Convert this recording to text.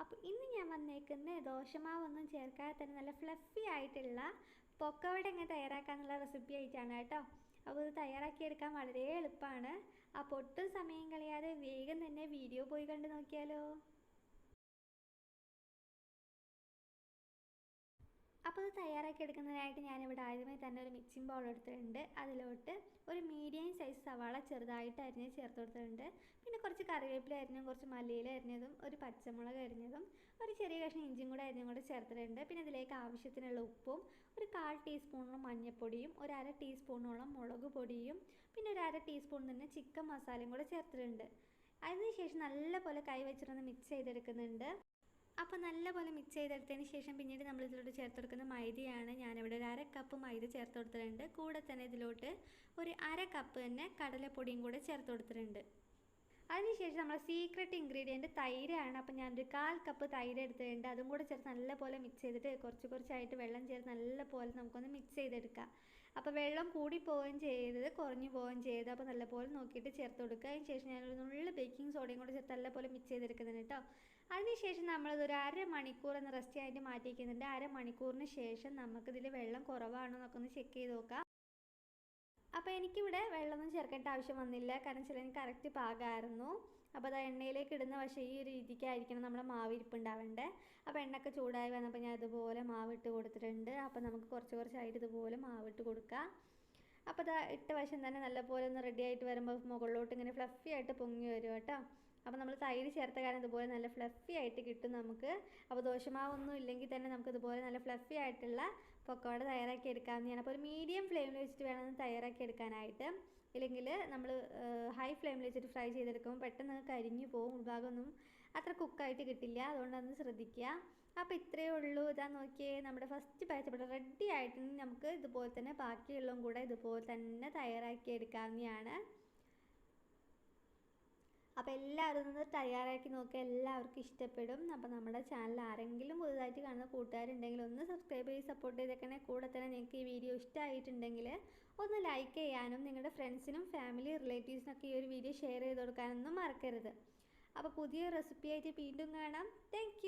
അപ്പോൾ ഇന്ന് ഞാൻ വന്നേക്കുന്ന ദോശമാവൊന്നും ചേർക്കാതെ തന്നെ നല്ല ഫ്ലഫി ആയിട്ടുള്ള പൊക്കവട എങ്ങനെ തയ്യാറാക്കാനുള്ള റെസിപ്പി ആയിട്ടാണ് കേട്ടോ. അപ്പോൾ ഇത് തയ്യാറാക്കിയെടുക്കാൻ വളരെ എളുപ്പമാണ്. അപ്പോൾ ഒട്ടും സമയം കളയാതെ വേഗം തന്നെ വീഡിയോ പോയി കണ്ടു നോക്കിയാലോ. അപ്പോൾ ഇത് തയ്യാറാക്കി എടുക്കുന്നതിനായിട്ട് ഞാനിവിടെ ആദ്യമേ തന്നെ ഒരു മിക്സിംഗ് ബൗൾ എടുത്തിട്ടുണ്ട്. അതിലോട്ട് ഒരു മീഡിയം സൈസ് സവാള ചെറുതായിട്ട് അരിഞ്ഞ് ചേർത്ത് കൊടുത്തിട്ടുണ്ട്. പിന്നെ കുറച്ച് കറിവേപ്പില അരിഞ്ഞും കുറച്ച് മല്ലിയില അരിഞ്ഞതും ഒരു പച്ചമുളക് അരിഞ്ഞതും ഒരു ചെറിയ കഷ്ണം ഇഞ്ചിയും കൂടെ അരിഞ്ഞും കൂടെ ചേർത്തിട്ടുണ്ട്. പിന്നെ ഇതിലേക്ക് ആവശ്യത്തിനുള്ള ഉപ്പും ഒരു കാൽ ടീസ്പൂണോളം മഞ്ഞൾപ്പൊടിയും ഒരു അര ടീസ്പൂണോളം മുളക് പൊടിയും പിന്നെ ഒരു അര ടീസ്പൂൺ തന്നെ ചിക്കൻ മസാലയും കൂടെ ചേർത്തിട്ടുണ്ട്. അതിനുശേഷം നല്ലപോലെ കൈ വെച്ചിട്ടൊന്ന് മിക്സ് ചെയ്തെടുക്കുന്നുണ്ട്. അപ്പോൾ നല്ലപോലെ മിക്സ് ചെയ്തെടുത്തതിന് ശേഷം പിന്നീട് നമ്മൾ ഇതിലോട്ട് ചേർത്ത് കൊടുക്കുന്ന മൈദയാണ്. ഞാനിവിടെ ഒരു അര കപ്പ് മൈദ ചേർത്ത് കൊടുത്തിട്ടുണ്ട് കൂടെ തന്നെ ഇതിലോട്ട് ഒരു അര കപ്പ് തന്നെ കടലപ്പൊടിയും കൂടെ ചേർത്ത് കൊടുത്തിട്ടുണ്ട് അതിനുശേഷം നമ്മൾ സീക്രട്ട് ഇൻഗ്രീഡിയന്റ് തൈരാണ്. അപ്പോൾ ഞാനൊരു കാൽ കപ്പ് തൈര് എടുത്തിട്ടുണ്ട്. അതും കൂടെ ചേർത്ത് നല്ലപോലെ മിക്സ് ചെയ്തിട്ട് കുറച്ച് കുറച്ചായിട്ട് വെള്ളം ചേർത്ത് നല്ലപോലെ നമുക്കൊന്ന് മിക്സ് ചെയ്തെടുക്കാം. അപ്പോൾ വെള്ളം കൂടി പോവുകയും ചെയ്തത് കുറഞ്ഞു പോവുകയും ചെയ്തത്. അപ്പോൾ നല്ലപോലെ നോക്കിയിട്ട് ചേർത്ത് കൊടുക്കുക. അതിന് ശേഷം ഞാനൊരു നുള്ളിൽ ബേക്കിംഗ് സോഡയും കൂടെ ചേർത്ത് നല്ലപോലെ മിക്സ് ചെയ്തെടുക്കുന്നുണ്ട് കേട്ടോ. അതിനുശേഷം നമ്മളതൊരു അരമണിക്കൂർ എന്ന് റെസ്റ്റ് ആയിട്ട് മാറ്റി വയ്ക്കുന്നുണ്ട് അരമണിക്കൂറിന് ശേഷം നമുക്കിതിൽ വെള്ളം കുറവാണോ എന്നൊക്കെ ഒന്ന് ചെക്ക് ചെയ്ത് നോക്കാം. അപ്പോൾ എനിക്കിവിടെ വെള്ളമൊന്നും ചേർക്കേണ്ട ആവശ്യം വന്നില്ല. കാരണം ചില എനിക്ക് കറക്റ്റ് പാകമായിരുന്നു അപ്പോൾ അത് എണ്ണയിലേക്ക് ഇടുന്ന പക്ഷേ ഈ ഒരു രീതിക്കായിരിക്കണം നമ്മുടെ മാവ് ഇരിപ്പുണ്ടാവേണ്ടത് അപ്പോൾ എണ്ണയൊക്കെ ചൂടായി വന്നപ്പോൾ ഞാൻ ഇതുപോലെ മാവ് ഇട്ട് കൊടുത്തിട്ടുണ്ട്. അപ്പോൾ നമുക്ക് കുറച്ച് കുറച്ചായിട്ട് ഇതുപോലെ മാവ് ഇട്ട് കൊടുക്കാം. അപ്പോൾ അത് ഇട്ട വശം തന്നെ നല്ലപോലെ ഒന്ന് റെഡി ആയിട്ട് വരുമ്പോൾ മുകളിലോട്ട് ഇങ്ങനെ ഫ്ലഫി ആയിട്ട് പൊങ്ങി വരും കേട്ടോ. അപ്പോൾ നമ്മൾ തൈര് ചേർത്ത കാരണം ഇതുപോലെ നല്ല ഫ്ലഫി ആയിട്ട് കിട്ടും നമുക്ക്. അപ്പോൾ ദോശമാവൊന്നും ഇല്ലെങ്കിൽ തന്നെ നമുക്ക് ഇതുപോലെ നല്ല ഫ്ലഫി ആയിട്ടുള്ള പൊക്കോട തയ്യാറാക്കി എടുക്കാവുന്നതാണ്. അപ്പോൾ ഒരു മീഡിയം ഫ്ലെയിമിൽ വെച്ചിട്ട് വേണം തയ്യാറാക്കി എടുക്കാനായിട്ട്. ഇല്ലെങ്കിൽ നമ്മൾ ഹൈ ഫ്ലെയിമിൽ വെച്ചിട്ട് ഫ്രൈ ചെയ്തെടുക്കുമ്പോൾ പെട്ടെന്ന് കരിഞ്ഞു പോകും ഉൾഭാഗമൊന്നും അത്ര കുക്കായിട്ട് കിട്ടില്ല. അതുകൊണ്ട് അതൊന്ന് ശ്രദ്ധിക്കുക. അപ്പോൾ ഇത്രയേ ഉള്ളൂ. ഇതാ നോക്കിയേ നമ്മുടെ ഫസ്റ്റ് ബാച്ച് ഇവിടെ റെഡി ആയിട്ടുണ്ടെങ്കിൽ നമുക്ക് ഇതുപോലെ തന്നെ ബാക്കിയുള്ളതും കൂടെ ഇതുപോലെ തന്നെ തയ്യാറാക്കി എടുക്കാവുന്നതാണ്. അപ്പോൾ എല്ലാവരും ഒന്ന് തയ്യാറാക്കി നോക്കുക എല്ലാവർക്കും ഇഷ്ടപ്പെടും. അപ്പോൾ നമ്മുടെ ചാനൽ ആരെങ്കിലും പുതുതായിട്ട് കാണുന്ന കൂട്ടുകാരുണ്ടെങ്കിൽ ഒന്ന് സബ്സ്ക്രൈബ് ചെയ്ത് സപ്പോർട്ട് ചെയ്തേക്കണേ. കൂടെ തന്നെ നിങ്ങൾക്ക് ഈ വീഡിയോ ഇഷ്ടമായിട്ടുണ്ടെങ്കിൽ ഒന്ന് ലൈക്ക് ചെയ്യാനും നിങ്ങളുടെ ഫ്രണ്ട്സിനും ഫാമിലി റിലേറ്റീവ്സിനൊക്കെ ഈ ഒരു വീഡിയോ ഷെയർ ചെയ്ത് കൊടുക്കാനൊന്നും മറക്കരുത്. അപ്പോൾ പുതിയ റെസിപ്പി ആയിട്ട് വീണ്ടും കാണാം. താങ്ക്